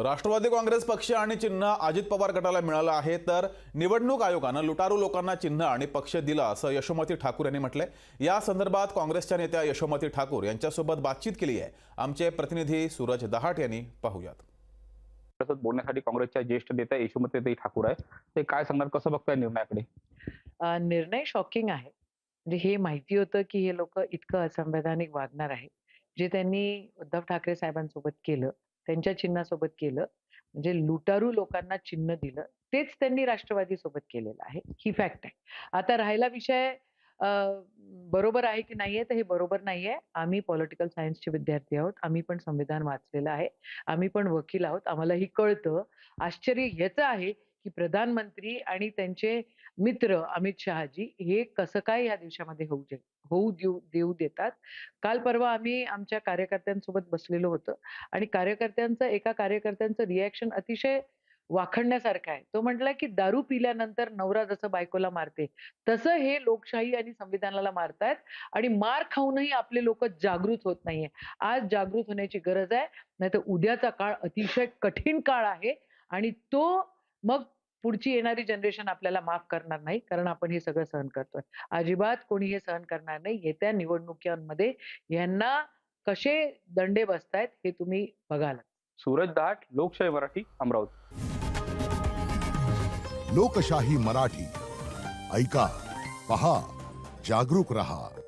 तर राष्ट्रवादी काँग्रेस पक्ष आणि चिन्ह अजित पवार गटाला मिळालं आहे तर निवडणूक आयोगानं लुटारू लोकांना चिन्ह आणि पक्ष दिला असं यशोमती ठाकूर यांनी म्हटलंय. या संदर्भात काँग्रेसच्या नेत्या यशोमती ठाकूर यांच्यासोबत बातचीत केली आहे. आमचे प्रतिनिधी सूरज दहाट यांनी पाहूयात. तसंच बोलण्यासाठी काँग्रेसच्या ज्येष्ठ नेत्या यशोमती ठाकूर आहे. ते काय सांगणार कसं बघताय निर्णयाकडे? निर्णय शॉकिंग आहे. म्हणजे हे माहिती होतं की हे लोक इतकं असंवैधानिक वागणार आहे जे त्यांनी उद्धव ठाकरे साहेबांसोबत केलं त्यांच्या चिन्हासोबत केलं. म्हणजे लुटारू लोकांना चिन्ह दिलं. तेच त्यांनी राष्ट्रवादी सोबत केलेलं आहे. ही फॅक्ट आहे. आता राहिला विषय बरोबर आहे की नाहीये? तर हे बरोबर नाहीये. आम्ही पॉलिटिकल सायन्सचे विद्यार्थी आहोत. आम्ही पण संविधान वाचलेलं आहे. आम्ही पण वकील आहोत. आम्हाला ही कळतं. आश्चर्य याचं आहे की प्रधानमंत्री आणि त्यांचे मित्र अमित शहाजी हे कसं काय या देशामध्ये होऊ दे होऊ देऊ देऊ देतात. काल परवा आम्ही आमच्या कार्यकर्त्यांसोबत बसलेलो होतो आणि कार्यकर्त्यांचं एका कार्यकर्त्यांचं रिॲक्शन अतिशय वाखणण्यासारखं आहे. तो म्हटला की दारू पिल्यानंतर नवरा जसं बायकोला मारते तसं हे लोकशाही आणि संविधानाला मारतायत आणि मार खाऊनही आपले लोक जागृत होत नाहीये. आज जागृत होण्याची गरज आहे नाही तर उद्याचा काळ अतिशय कठीण काळ आहे आणि तो मग पुढची येणारी जनरेशन आपल्याला माफ करणार नाही कारण आपण हे सगळं सहन करतोय. अजिबात कोणी हे सहन करणार नाही. येत्या निवडणुकांमध्ये यांना कसे दंडे बसतायत हे तुम्ही बघाल. सूरज दाट लोकशाही मराठी अमरावती. लोकशाही मराठी. ऐका पहा जागरूक रहा.